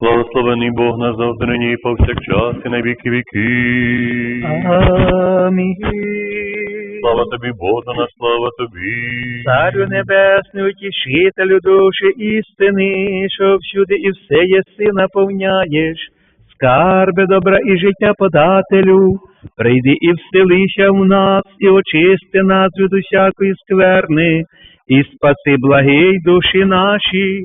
Благословений Бог нас завжди і повсякчас, і на віки віки. Амінь. Слава тобі, Боже наш, слава тобі. Царю небесний, утішителю душі істини, що всюди і все єси наповняєш, скарби добра і життя подателю, прийди і вселися в нас, і очисти нас від усякої скверни, і спаси благий душі наші.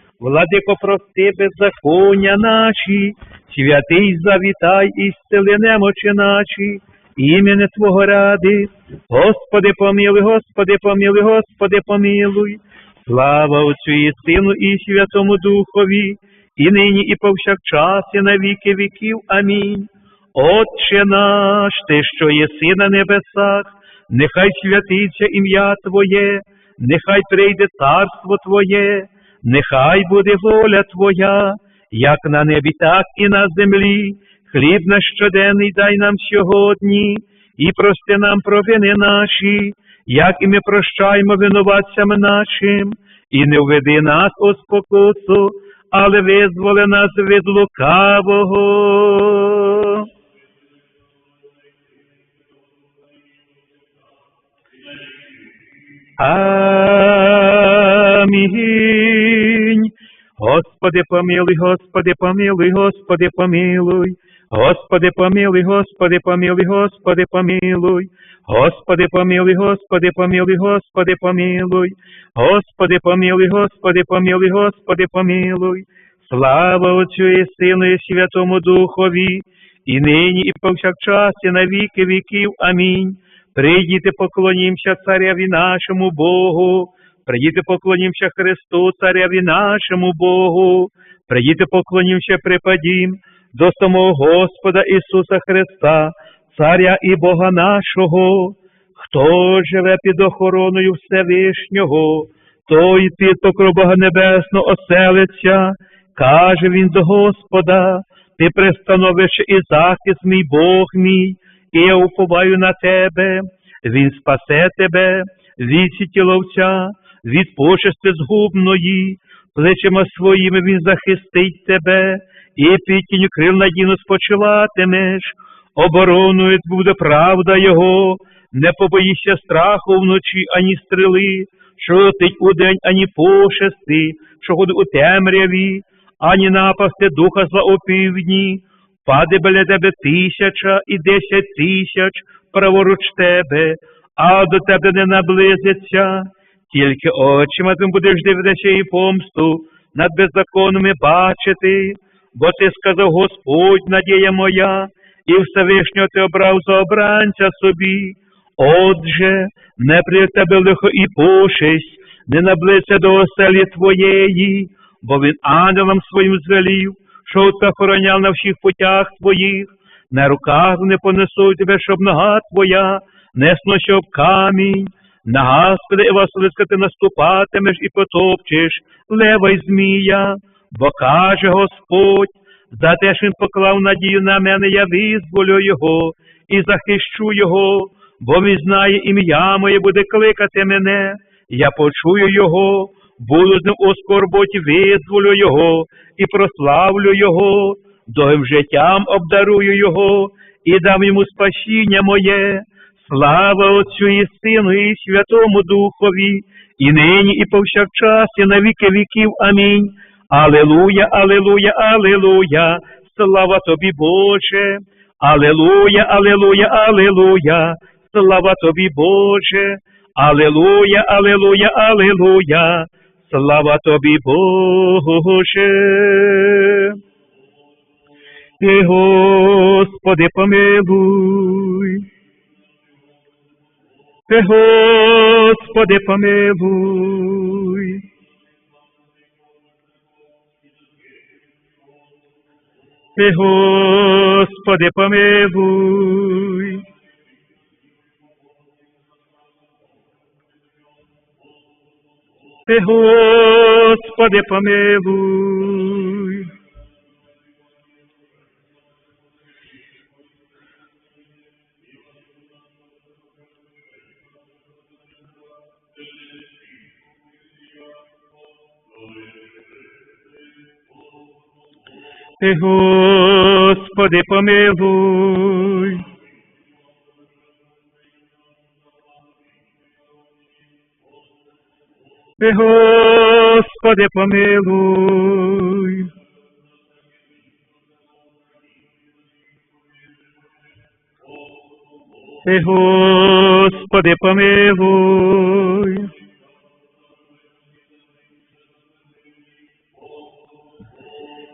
владико, прости беззаконня наші, святий завітай і зцели немочі наші, імені Твого ради. Господи, помилуй, Господи, помилуй, Господи, помилуй. Слава Отцю і Сину, і Святому Духові, і нині, і повсякчас, і на віки віків. Амінь. Отче наш, Ти, що єси на небесах, нехай святиться ім'я Твоє, нехай прийде царство Твоє, нехай буде воля Твоя, як на небі, так і на землі. Хліб наш щоденний дай нам сьогодні, і прости нам провини наші, як і ми прощаємо винуватцям нашим, і не введи нас у спокусу, але визволи нас від лукавого. Амінь. Господи, помилуй, Господи, помилуй, Господи, помилуй. Господи, помилуй, Господи, помилуй, Господи, помилуй. Господи, помилуй, Господи, помилуй, Господи, помилуй. Господи, помилуй, Господи, помилуй, Господи, помилуй. Слава Отцю і Сину, і Святому Духові, і нині, і повсякчас, і на віки віків. Амінь. Прийдіте, поклонімся царяві нашому Богу. Прийдіте, поклонімся Христу, царяві нашому Богу. Прийдіте, поклонімся припадім до самого Господа Ісуса Христа, Царя і Бога нашого. Хто живе під охороною Всевишнього, той під покров Бога Небесного оселиться, каже він до Господа, ти пристановище і захист мій Бог мій, і я уповаю на тебе, Він спасе тебе від сіті ловця, від пошести згубної, плечима своїми Він захистить тебе, і під крил надійно спочиватимеш, обороною буде правда Його, не побоїшся страху вночі, ані стріли, що летить удень, ані пошести, що ходить у темряві, ані напасти духа зла у півдні. Паде біля тебе тисяча і десять тисяч праворуч тебе, а до тебе не наблизиться. Тільки очима ти будеш дивитися і помсту над беззаконними бачити, бо ти сказав Господь, надія моя, і Всевишнього ти обрав за обранця собі. Отже, не при тебе лихо і пошесть, не наблизься до оселі твоєї, бо він ангелам своїм звелів, що ти охороняв на всіх путях твоїх, на руках не понесуть тебе, щоб нога твоя, не сносив камінь. На Господи, ти наступатимеш і потопчеш, лева й змія, бо каже Господь, за те, що він поклав надію на мене, я визволю його і захищу його, бо він знає ім'я моє буде кликати мене, я почую його, буду з ним у скорботі, визволю його і прославлю його, довгим життям обдарую його і дам йому спасіння моє. Слава Отцю і Сину, і Святому Духові, і нині, і повсякчас, і на віки віків. Амінь. Алелуя, алелуя, алелуя, слава тобі, Боже. Алелуя, алелуя, алелуя, слава тобі, Боже. Алелуя, алелуя, алелуя, слава тобі, Боже. І Господи, помилуй. Господи, помилуй. Ти, Господи, помилуй. Ти, Господи, помилуй. Ти, Господи, помилуй. Ти, Господи, помилуй. Ти, Господи, помилуй.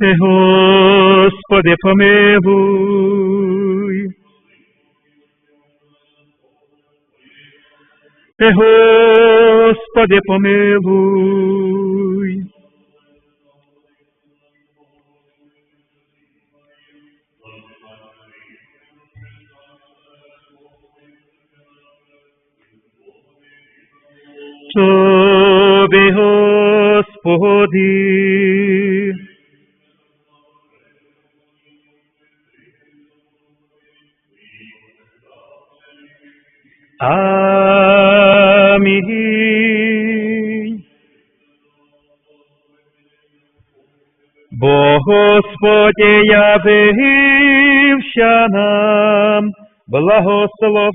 Господи, помилуй. Господи, помилуй. Тобі, Господи, Господь явився нам, благословен,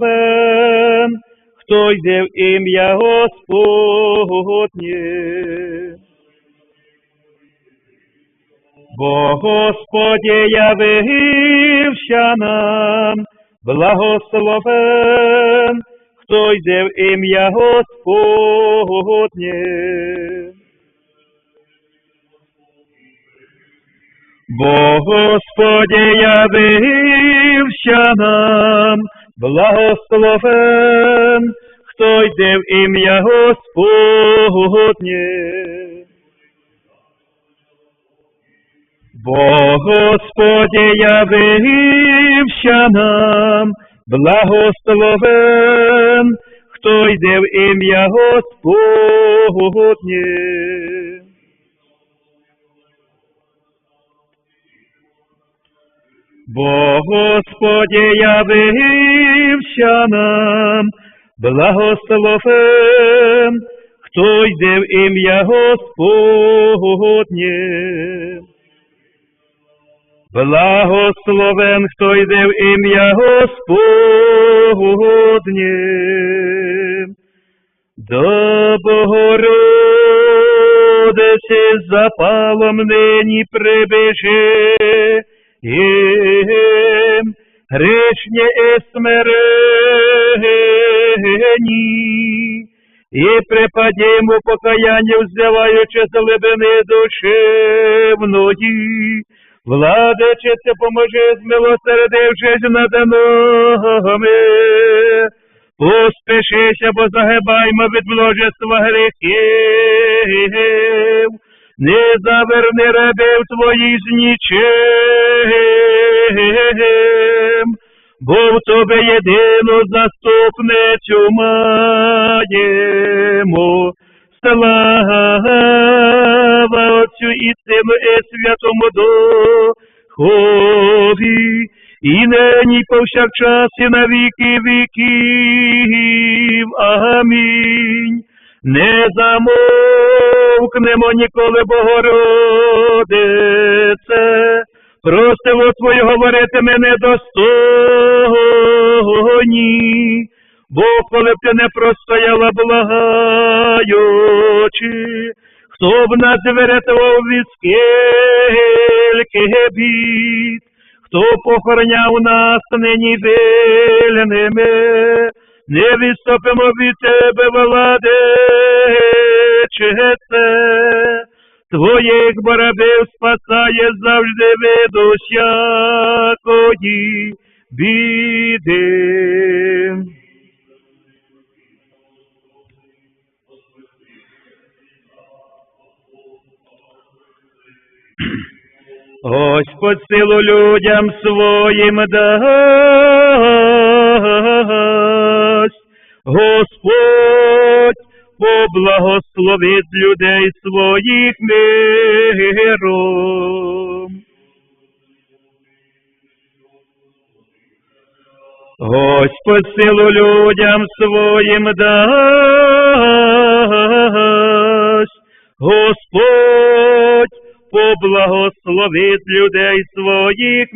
хто йде в ім'я Господнє. Бо Господь явився нам, благословен, хто йде в ім'я Господнє. Бо Господь явився нам, благословен, хто йде в ім'я Господнє. Бо Господь явився нам, благословен, хто йде в ім'я Господнє. Бо Господь явився нам, благословен, хто йде в ім'я Господнє. Благословен, хто йде в ім'я Господнє. До Богородиці запалом нині прибежи, грішні і смирені, і припадімо покаяння, взяваючи з глибини душевної, Владичице, поможи, змилосердившись над нами. Поспішися, бо загибаймо від множества гріхів. Не заверни рабів твоїх нічим, бо в тобі єдину заступницю маємо. Слава Отцю і Сину і Святому Духові, і нині повсякчас і на віки віків. Амінь. Не замовкнемо ніколи, Богородице, просимо Твою говорити мене достойні, бо коли б ти не простояла благаючи, хто б нас врятував від скільки бід, хто похороняв нас нині вільними, не відступимо від тебе, владичице, Твоїх барабів спасає завжди від усякої біди. Господь силу людям своїм дасть, поблагословить людей своїх миром. Господь силу людям своїм дасть, Господь поблагословить людей своїх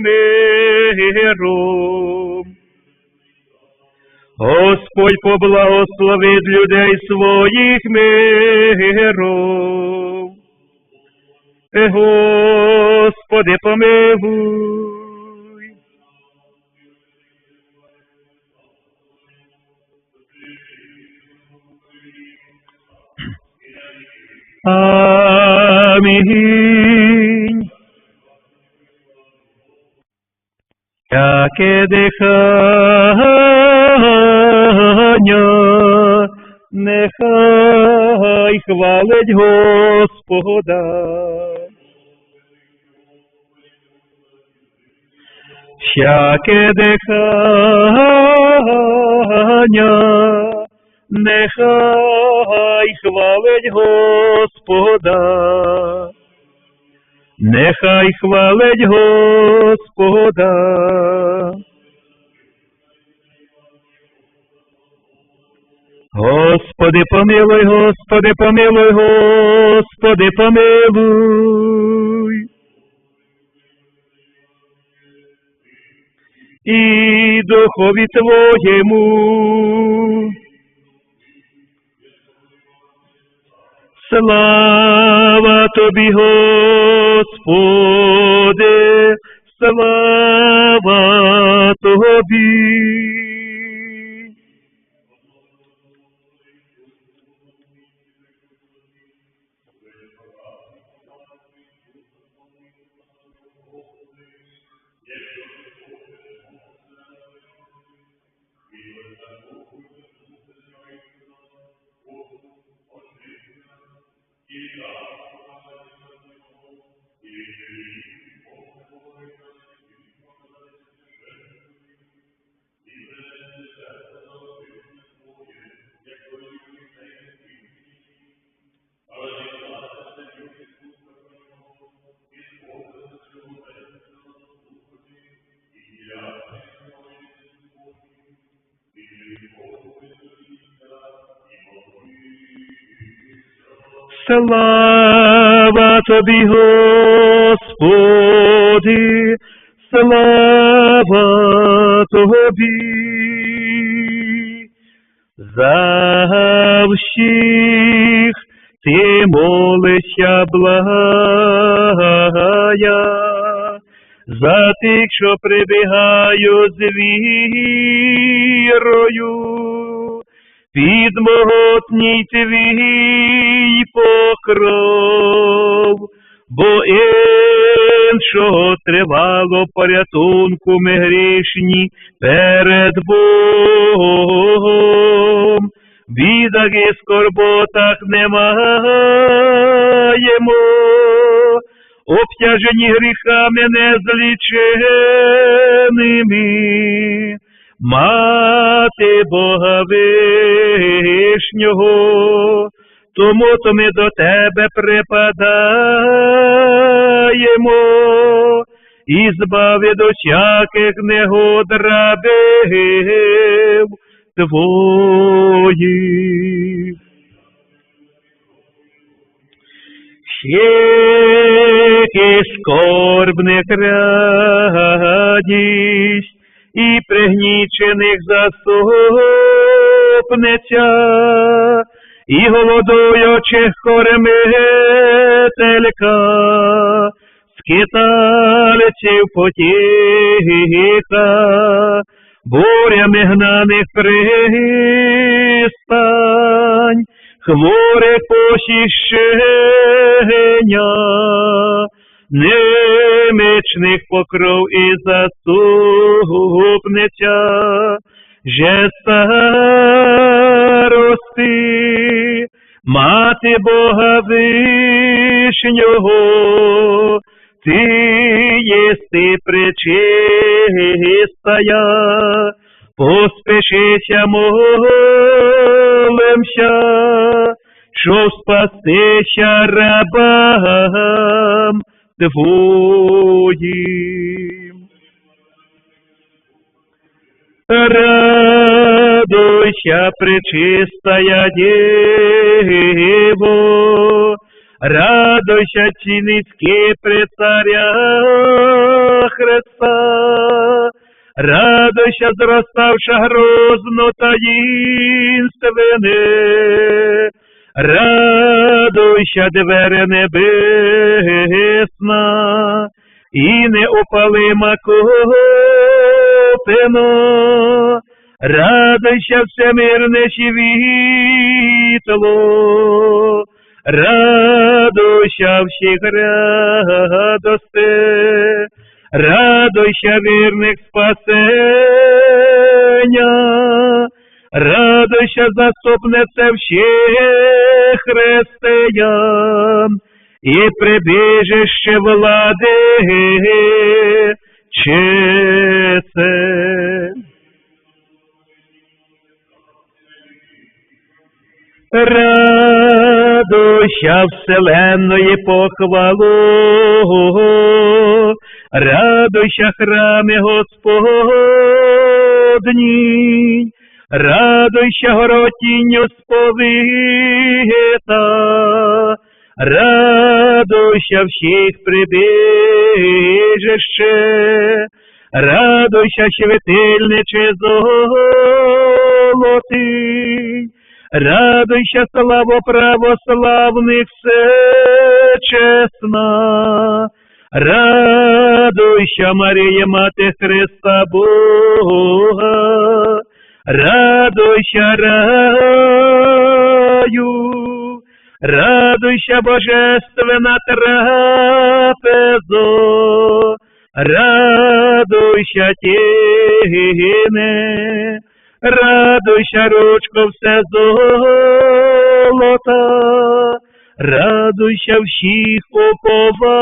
миром. Господь поблагословить людей своїх миром. Е, Господи, помилуй. Амінь. Яке дихання, хвалить Господа. Всяке дихання, нехай хвалить Господа. Нехай хвалить Господа. Господи, помилуй, Господи, помилуй, Господи, помилуй. І духові Твоєму. Слава тобі, Господи, слава тобі. Слава тобі, Господи, слава тобі. За всіх ти молишся благая, за тих, що прибігаю з вірою. Під могутній твій покров, бо іншого тривало порятунку ми грішні перед Богом. Бідах і скорботах не маємо, обтяжені гріхами незліченими. Мати Бога вишнього, тому то ми до тебе припадаємо, і збави до всяких негод рабів твоїх. Всіх скорбних радість, і пригнічених заступниця, і голодуючих кормителька, скитальців потіха, бурями гнаних пристань, хворих посіщення, немічних покров і заступниця, же старости, мати Бога Вишнього, ти єси пречистая, поспешися молимся, щоб спастися рабам твоїм. Радуйся, пречистая Дево, радуйся, ціницькі при царя Христа, радуйся, зроставша грозно таїнственне, радуйся, двері небесна, і неопалима копино, радуйся, всемирне світло, радуйся всіх радости, радуйся вірних спасення, радуйся заступнице всіх християн, і прибіжище влади чисе. Радуйся вселенної похвалу, радуйся храми Господні, радуйся горотінню сповита, радуйся всіх прибіжище, радуйся святильниче золотий, радуйся славу православних все чесна, радуйся, Марія, Мати Христа Бога, радуйся раю, радуйся, Божественна трапезо, радуйся, тіне, радуйся, ручко все золота, радуйся всіх уповання.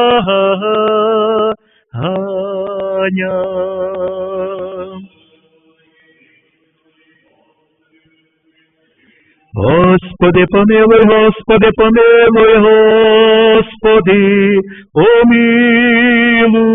Господи, помилуй, Господи, помилуй, Господи, помилуй.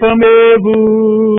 помилуй.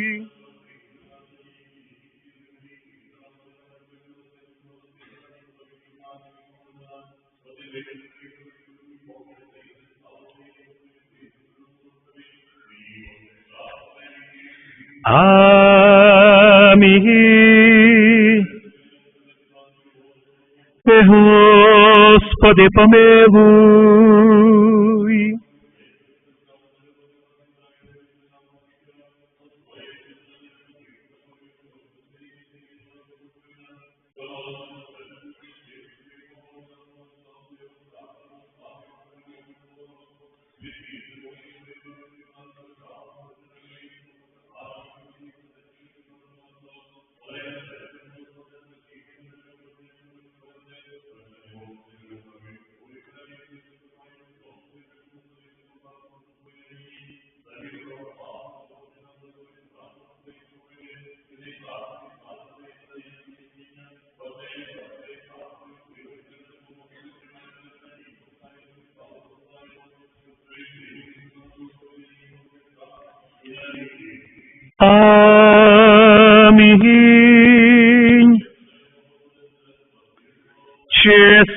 Амінь. Ти, Господи, помилуй.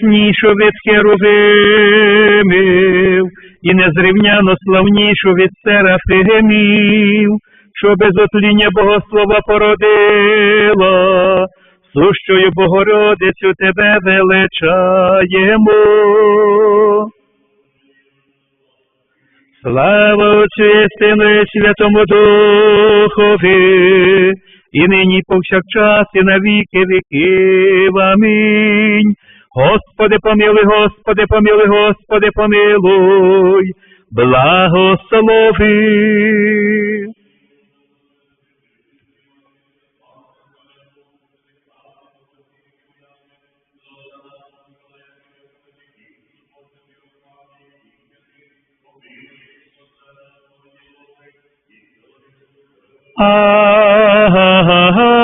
Чеснішу від херувимів і незрівняно славнішу від серафимів, що без отління Богослова породила, сущою Богородицю тебе величаємо. Слава Отцю і і Святому Духові, і нині повсякчас, і на віки віків. Амінь. Господи, помилуй, Господи, помилуй, Господи, помилуй, благослови. Амінь.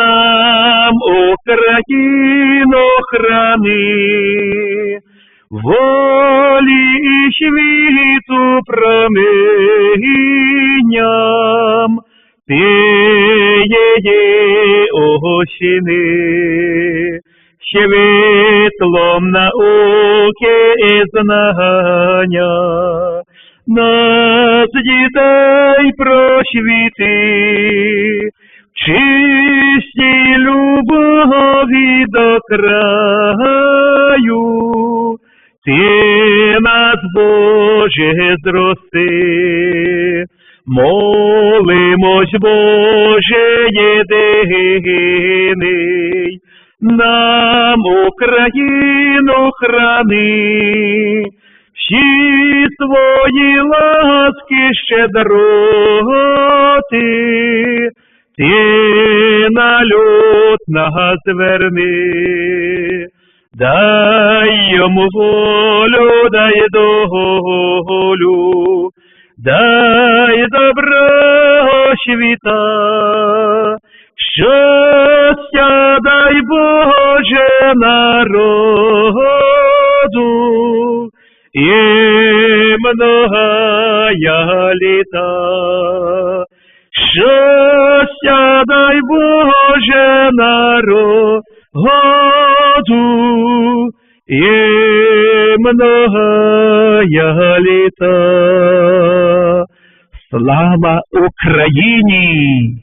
Нам Україну храни, волі і світу промінням, ти її осіни, світлом науки і знання, нас дітей просвіти, чистій любові до краю, ти нас, Боже, зрости. Молимось, Боже єдиний, нам Україну храни, всі твої ласки щедроти, ти на люд нас зверни, дай йому волю, дай долю, дай доброго світа, щастя дай Боже народу, і многая літа. Щастя дай Боже народу, і многая літа. Слава Україні!